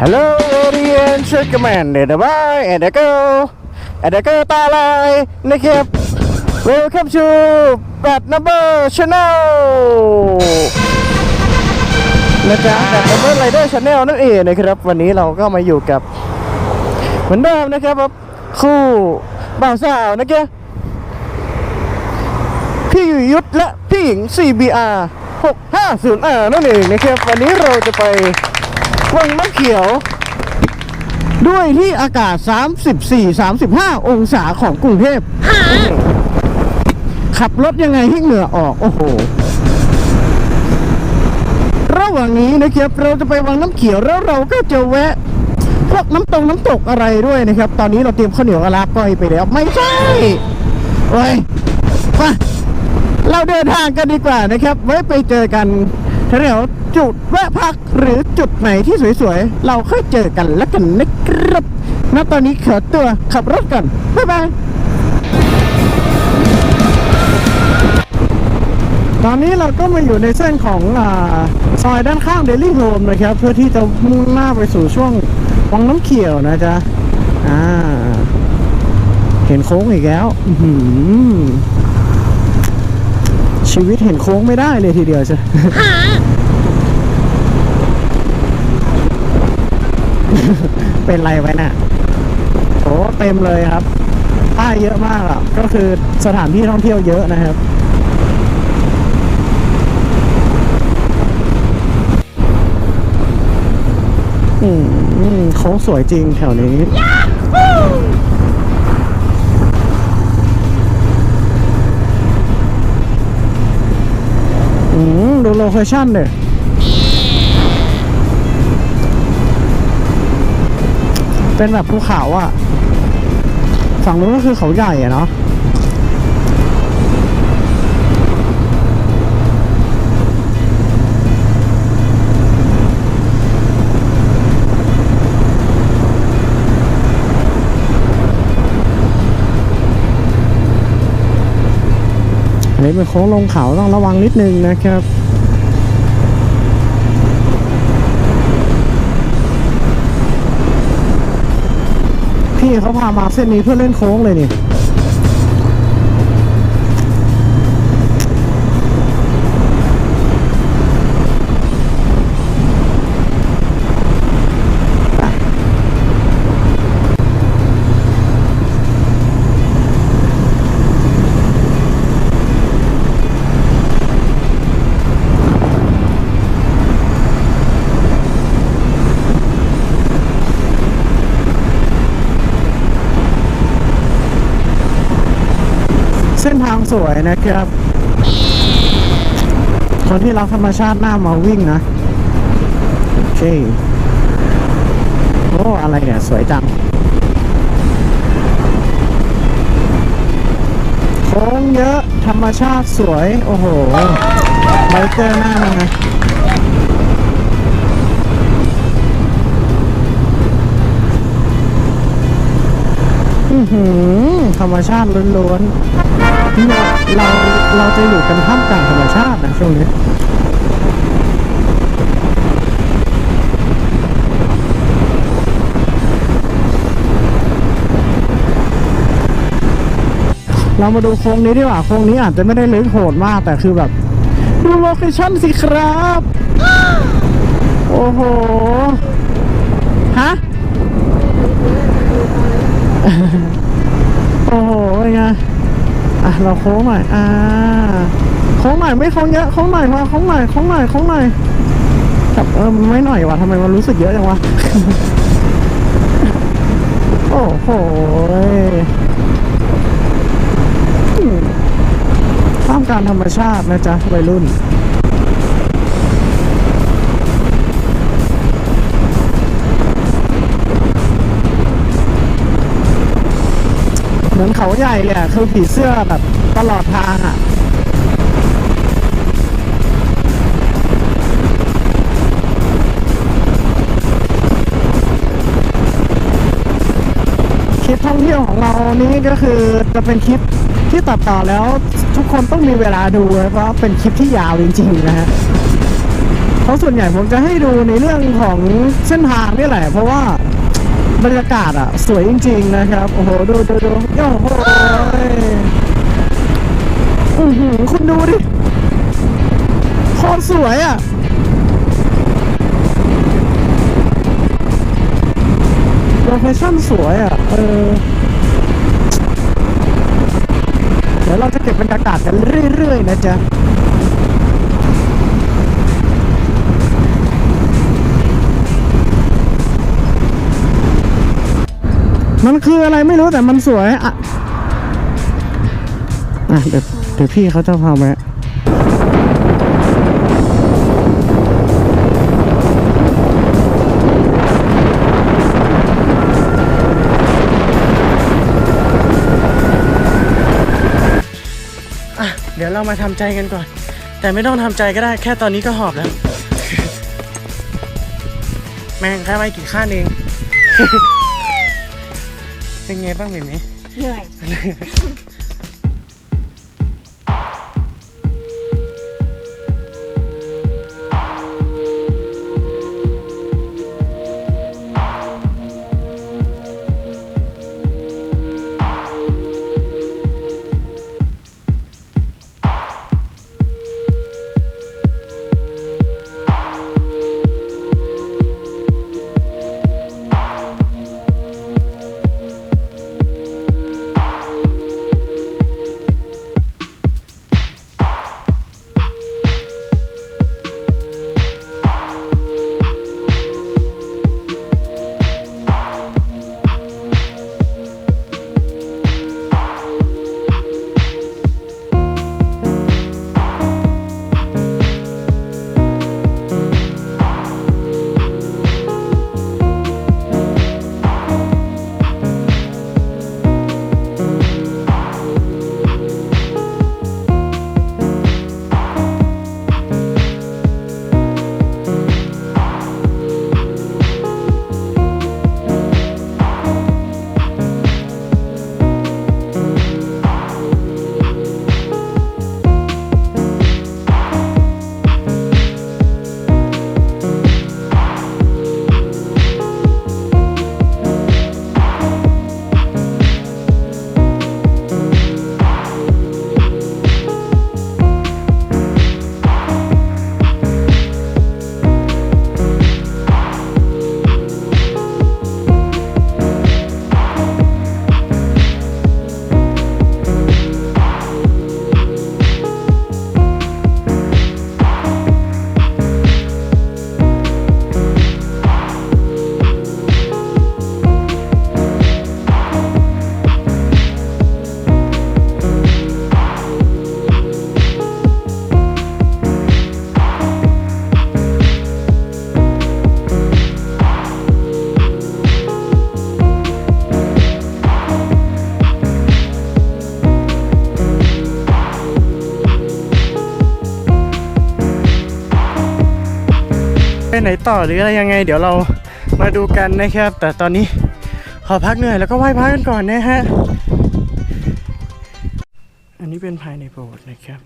Hello, Alien Shakeman เดอะบายแอนเดอร์เกลแอเดอร์เกลตาลายนะครับ Welcome to Bad Number Channel นะจ๊ะ Bad Number Rider Channel นั่นเองนะครับ วันนี้เราก็มาอยู่กับ เหมือนเดิมนะครับคู่บ่าวสาวนะครับพี่ยุทธและพี่หญิง CBR 650R นั่นเองนะครับ วันนี้เราจะไป วังน้ำเขียว ด้วยที่อากาศ 34-35 องศาของกรุงเทพขับรถยังไงให้เหงื่อออก โอ้โห ระหว่างนี้นะครับเราจะไปวังน้ำเขียวแล้วเราก็จะแวะพวกน้ำตรงน้ำตกอะไรด้วยนะครับ ตอนนี้เราเตรียมข้าวเหนียวกะลาก้อยไปแล้ว ไม่ใช่โอ้ยมาเราเดินทางกันดีกว่านะครับ ไว้ไปเจอกัน แถวจุดแวะพักหรือจุดไหนที่สวยๆ เราค่อยเจอกันแล้วกันนะครับณตอนนี้ขอตัวขับรถก่อนบ๊ายบายตอนนี้เราก็มาอยู่ในเส้นของอาซอยด้านข้างเดลี่โฮมนะครับ เพื่อที่จะมุ่งหน้าไปสู่ช่วงวังน้ำเขียวนะจ๊ะ อ่า เห็นโค้งอีกแล้ว อื ชีวิตเห็นโค้งไม่ได้เลยทีเดียวใช่เป็นไรไว้น่ะโอ้เต็มเลยครับป้ายเยอะมากอะ ก็คือสถานที่ท่องเที่ยวเยอะนะครับอืมอืมโค้งสวยจริงแถวนี้ ดูโลเคชั่นเลยเป็นแบบภูเขาอะฝั่งนู้นก็คือเขาใหญ่อะเนาะอันนี้เป็นโค้งลงเขาต้องระวังนิดนึงนะครับี่เขาพามาเส้นนี้เพื่อเล่นโค้งเลยนี่ วยนะครับ คนที่รักธรรมชาติหน้ามาวิ่งนะ โอเค โอ้ อะไรเนี่ย สวยจังโค้งเยอะ ธรรมชาติสวย โอ้โหไบเกอร์หน้ามันนะอือหือธรรมชาติล้วนๆ เนี่ยเราเราจะอยู่กันท่ามกลางธรรมชาตินะช่วงนี้เรามาดูโค้งนี้ดีกว่าโค้งนี้อาจจะไม่ได้ลึกโหดมาก แต่คือแบบ ดูโลเคชั่นสิครับ โอ้โห ฮะ โอ้โหเป็นไง เราโค้งหน่อยอ่าโค้งหน่อยไม่โค้งเยอะโค้งหน่อยมาโค้งหน่อยโค้งหน่อยโค้งหน่อยครับเออไม่หน่อยวะทำไมมันรู้สึกเยอะจังวะโอ้โหท่ามกลารธรรมชาตินะจ๊ะวัยรุ่น มือนเขาใหญ่เลยคือผีเสื้อแบบตลอดทางอะคลิปท่องเที่ยวของเรานี้ก็คือจะเป็นคลิปที่ตัดต่อแล้วทุกคนต้องมีเวลาดูเพราะเป็นคลิปที่ยาวจริงๆนะฮะเพราะส่วนใหญ่ผมจะให้ดูในเรื่องของเส้นทางนี่แหละ เพราะว่า บรรยากาศอะ สวยจริง ๆ นะครับ โอ้โห ดูดูดูโอ้โหอือหือคุณดูดิโคตรสวยอะโลเคชั่นสวยอะ เออ เดี๋ยวเราจะเก็บบรรยากาศกันเรื่อย ๆ นะจ๊ะ มันคืออะไรไม่รู้แต่มันสวยอะอะเดี๋ยวเดี๋ยวพี่เขาจะพาแวะอะเดี๋ยวเรามาทำใจกันก่อน แต่ไม่ต้องทำใจก็ได้แค่ตอนนี้ก็หอบแล้ว แม่งแค่ไม่กี่ข้านเอง เป็นไงบ้างเมย์เหนื่อย ไปไหนต่อหรืออะไรยังไง เดี๋ยวเรามาดูกันนะครับ แต่ตอนนี้ขอพักเหนื่อยแล้วก็ไหว้พระกันก่อนนะฮะ อันนี้เป็นภายในโบสถ์นะครับ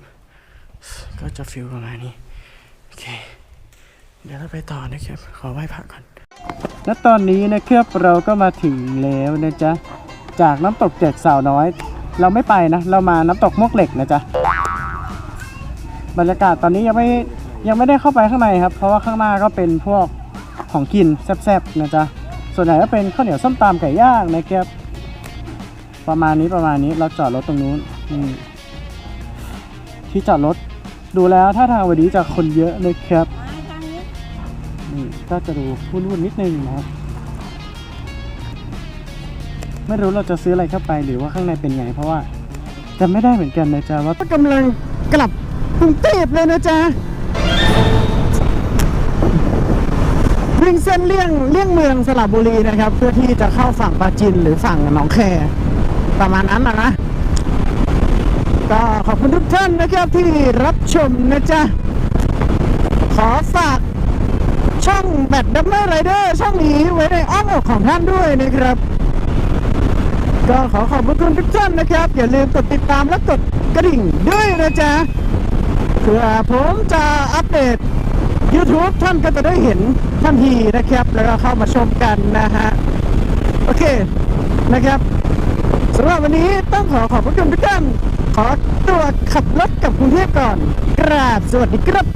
ก็จะฟิลประมาณนี้ โอเค เดี๋ยวเราไปต่อนะครับ ขอไหว้พระก่อน และตอนนี้นะครับเราก็มาถึงแล้วนะจ๊ะ จากน้ำตกเจ็ดสาวน้อย เราไม่ไปนะ เรามาน้ำตกมวกเหล็กนะจ๊ะ บรรยากาศตอนนี้ยังไม่ ยังไม่ได้เข้าไปข้างในครับ เพราะว่าข้างหน้าก็เป็นพวกของกินแซ่บๆนะจ๊ะ ส่วนใหญ่ก็เป็นข้าวเหนียวส้มตำไก่ย่างนะครับประมาณนี้ประมาณนี้เราจอดรถตรงนู้นที่จอดรถดูแล้วถ้าทางวันนี้จะคนเยอะนะครับนี่ก็จะดูวุ่นๆนิดนึงนะครับ ไม่รู้เราจะซื้ออะไรเข้าไปหรือว่าข้างในเป็นไง เพราะว่าจำไม่ได้เหมือนกันนะจ๊ะว่ากำลังกลับกรุงเทพเลยนะจ๊ะ วิ่งเส้นเลี่ยงเลี่ยงเมืองสระบุรีนะครับ เพื่อที่จะเข้าฝั่งปราจินหรือฝั่งหนองแคประมาณนั้นนะนะก็ขอบคุณทุกท่านนะครับที่รับชมนะจ๊ะ ขอฝากช่องแบทดัมเมอร์ไรเดอร์ช่องนี้ไว้ในอ้อมอกของท่านด้วยนะครับ ก็ขอขอบคุณทุกท่านนะครับ อย่าลืมกดติดตามและกดกระดิ่งด้วยนะจ๊ะเพื่อผมจะอัปเดต YouTube ท่านก็จะได้เห็นทันทีนะครับ แล้วก็เข้ามาชมกันนะฮะ โอเคนะครับสำหรับวันนี้ต้องขอขอบพระคุณทุกท่านขอตัวขับรถกลับกรุงเทพก่อน กราบสวัสดีครับ